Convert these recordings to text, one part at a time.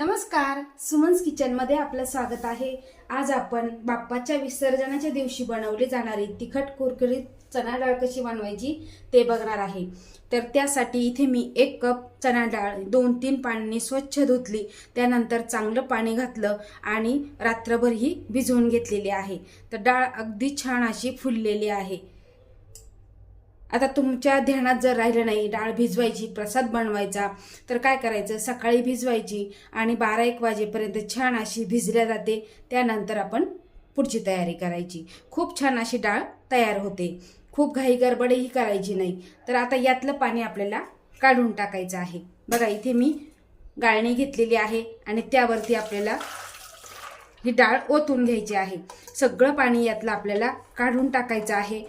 नमस्कार सुमन्स किचनमध्ये आपलं स्वागत आहे. आज आपण बाप्पाच्या विसर्जनाच्या दिवशी बनवली जाणारी तिखट कुरकुरीत चणा डाळ कशी बनवायची ते बघणार आहे. तर त्यासाठी इथे मी एक कप चणा डाळ दोन तीन पाण्याने स्वच्छ धुतली त्यानंतर चांगलं पाणी घातलं आणि रात्रभर ही भिजवून घेतलेली आहे. तर डाळ अगदी छान अशी फुललेली आहे. आता तुमच्या ध्यानात जर राहिलं नाही डाळ भिजवायची प्रसाद बनवायचा तर काय करायचं? सकाळी भिजवायची आणि बारा एक वाजेपर्यंत छान अशी भिजल्या जाते. त्यानंतर आपण पुढची तयारी करायची. खूप छान अशी डाळ तयार होते. खूप घाई गडबडही करायची नाही. तर आता यातलं पाणी आपल्याला काढून टाकायचं आहे. बघा इथे मी गाळणी घेतलेली आहे आणि त्यावरती आपल्याला ही डाळ ओतून घ्यायची आहे. सगळं पाणी यातलं आपल्याला काढून टाकायचं आहे.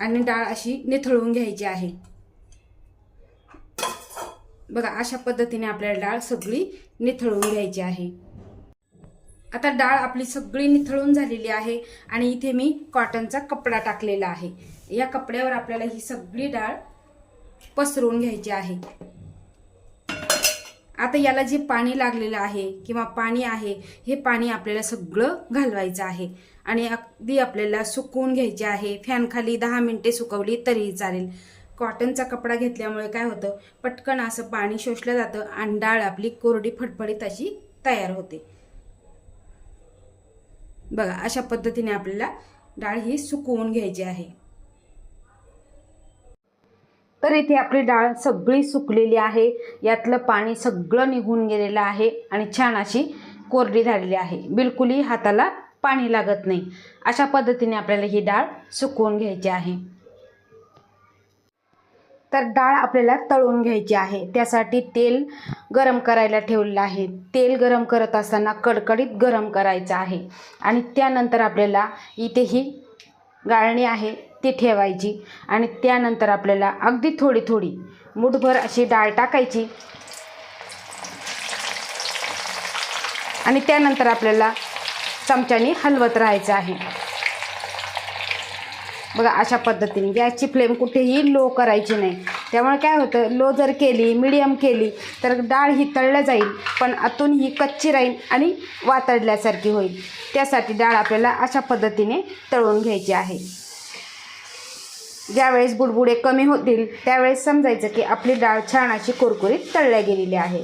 आणि डाळ अशी निथळून घ्यायची आहे. बघा अशा पद्धतीने आपल्याला डाळ सगळी निथळून घ्यायची आहे. आता डाळ आपली सगळी निथळून झालेली आहे आणि इथे मी कॉटनचा कपडा टाकलेला आहे. या कपड्यावर आपल्याला ही सगळी डाळ पसरवून घ्यायची आहे. आता याला जे पाणी लागलेलं आहे किंवा पाणी आहे हे पाणी आपल्याला सगळं घालवायचं आहे. आणि अगदी आपल्याला सुकवून घ्यायचे आहे. फॅनखाली दहा मिनटे सुकवली तरीही चालेल. कॉटनचा कपडा घेतल्यामुळे काय होतं पटकन असं पाणी शोषलं जातं आणि डाळ आपली कोरडी फटफडीत अशी तयार होते. बघा अशा पद्धतीने आपल्याला डाळ ही सुकवून घ्यायची आहे. तर इथे आपली डाळ सगळी सुकलेली आहे. यातलं पाणी सगळं निघून गेलेलं आहे आणि छान अशी कोरडी झालेली आहे. बिलकुलही हाताला पाणी लागत नाही. अशा पद्धतीने आपल्याला ही डाळ सुकवून घ्यायची आहे. तर डाळ आपल्याला तळून घ्यायची आहे. त्यासाठी तेल गरम करायला ठेवलेलं आहे. तेल गरम करत असताना कडकडीत गरम करायचं आहे. आणि त्यानंतर आपल्याला इथे ही गाळणी आहे ती ठेवायची आणि त्यानंतर आपल्याला अगदी थोडी थोडी मुठभर अशी डाळ टाकायची. आणि त्यानंतर आपल्याला चमच्याने हलवत राहायचं आहे. बघा अशा पद्धतीने. गॅसची फ्लेम कुठेही लो करायची नाही. त्यामुळे काय होतं लो जर केली मिडियम केली तर डाळ ही तळल्या जाईल पण आतून ही कच्ची राहील आणि वातडल्यासारखी होईल. त्यासाठी डाळ आपल्याला अशा पद्धतीने तळून घ्यायची आहे. ज्यावेळेस बुडबुडे कमी होतील त्यावेळेस समजायचं की आपली डाळ छान अशी कुरकुरीत तळल्या गेलेली आहे.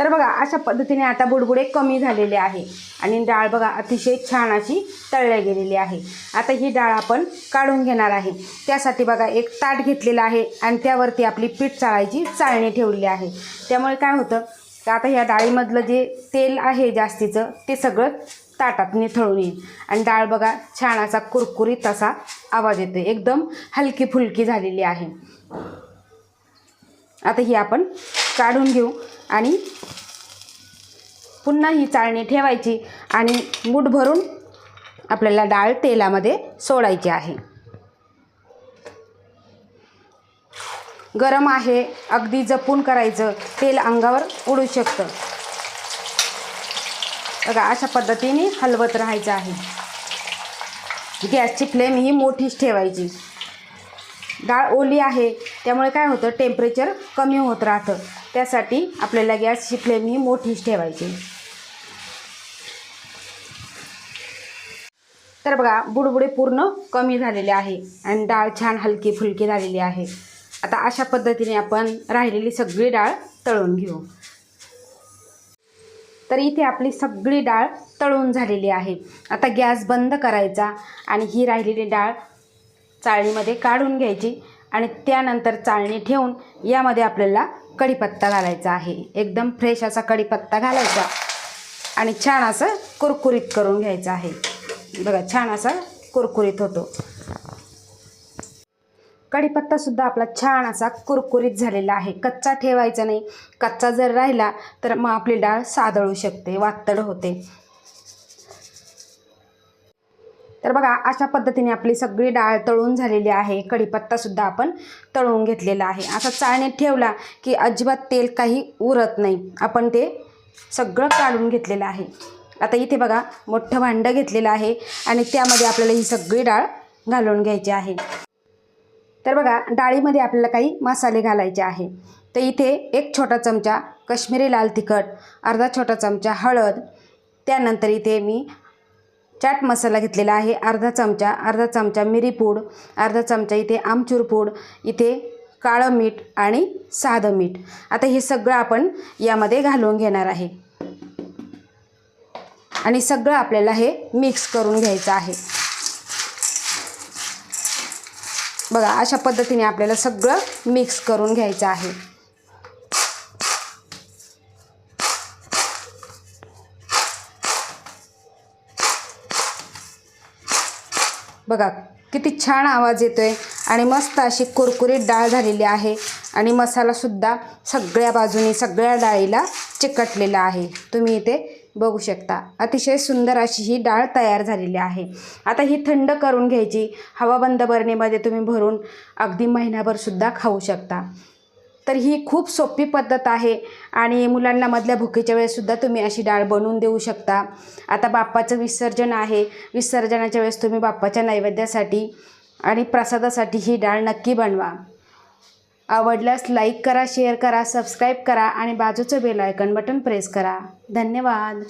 तर बघा अशा पद्धतीने आता बुडबुडे कमी झालेले आहे. आणि डाळ बघा अतिशय छान अशी तळल्या गेलेली आहे. आता ही डाळ आपण काढून घेणार आहे. त्यासाठी बघा एक ताट घेतलेलं आहे आणि त्यावरती आपली पीठ चाळायची चाळणी ठेवलेली आहे. त्यामुळे काय होतं तर आता ह्या डाळीमधलं जे तेल आहे जास्तीचं ते सगळं ताटात निथळून येईल. आणि डाळ बघा छान असा कुरकुरीत असा आवाज येतो एकदम हलकी फुलकी झालेली आहे. आता ही आपण काढून घेऊ आणि पुन्हा ही चाळणी ठेवायची आणि मूठ भरून आपल्याला डाळ तेलामध्ये सोडायची आहे. गरम आहे अगदी जपून करायचं तेल अंगावर उडू शकतं. बघा अशा पद्धतीने हलवत राहायचं आहे. गॅसची फ्लेम ही मोठीच ठेवायची. डाळ ओली आहे त्यामुळे काय होतं टेम्परेचर कमी होत राहतं. त्यासाठी आपल्याला गॅसची फ्लेम ही मोठीच ठेवायची. तर बघा बुडबुडे पूर्ण कमी झालेले आहे आणि डाळ छान हलकी फुलकी झालेली आहे. आता अशा पद्धतीने आपण राहिलेली सगळी डाळ तळून घेऊ. तर इथे आपली सगळी डाळ तळून झालेली आहे. आता गॅस बंद करायचा आणि ही राहिलेली डाळ चाळणीमध्ये काढून घ्यायची. आणि त्यानंतर चाळणी ठेवून यामध्ये आपल्याला कढीपत्ता घालायचा आहे. एकदम फ्रेश असा कढीपत्ता घालायचा आणि छान असं कुरकुरीत करून घ्यायचं आहे. बघा छान असा कुरकुरीत होतो. कढीपत्तासुद्धा आपला छान असा कुरकुरीत झालेला आहे. कच्चा ठेवायचा नाही. कच्चा जर राहिला तर मग आपली डाळ सादळू शकते वातड होते. तर बघा अशा पद्धतीने आपली सगळी डाळ तळून झालेली आहे. कढीपत्तासुद्धा आपण तळून घेतलेला आहे. असा चाळणीत ठेवला की अजिबात तेल काही उरत नाही. आपण ते सगळं काढून घेतलेलं आहे. आता इथे बघा मोठं भांडं घेतलेलं आहे आणि त्यामध्ये आपल्याला ही सगळी डाळ घालून घ्यायची आहे. तर बघा डाळीमध्ये आपल्याला काही मसाले घालायचे आहे. तर इथे एक छोटा चमचा कश्मीरी लाल तिखट अर्धा छोटा चमचा हळद त्यानंतर इथे मी चाट मसाला घेतलेला आहे. अर्धा चमचा अर्धा चमचा मिरी पूड अर्धा चमचा इथे आमचूर पूड इथे काळं मीठ आणि साधं मीठ. आता हे सगळं आपण यामध्ये घालून घेणार आहे. आणि सगळं आपल्याला हे मिक्स करून घ्यायचं आहे. बघा अशा पद्धतीने आपल्याला सगळं मिक्स करून घ्यायचं आहे. बघा किती छान आवाज येतो आहे आणि मस्त अशी कुरकुरीत डाळ झालेली आहे आणि मसालासुद्धा सगळ्या बाजूनी सगळ्या डाळीला चिकटलेला आहे. तुम्ही इथे बघू शकता. अतिशय सुंदर अशी ही डाळ तयार झालेली आहे. आता ही थंड करून घ्यायची. हवाबंद बरणीमध्ये तुम्ही भरून अगदी महिनाभरसुद्धा खाऊ शकता. तर ही खूप सोपी पद्धत आहे. आणि मुलांना मधल्या भुकेच्या वेळेससुद्धा तुम्ही अशी डाळ बनवून देऊ शकता. आता बाप्पाचं विसर्जन आहे. विसर्जनाच्या वेळेस तुम्ही बाप्पाच्या नैवेद्यासाठी आणि प्रसादासाठी ही डाळ नक्की बनवा. आवडल्यास लाईक करा शेअर करा सबस्क्राईब करा आणि बाजूचं बेल आयकन बटन प्रेस करा. धन्यवाद.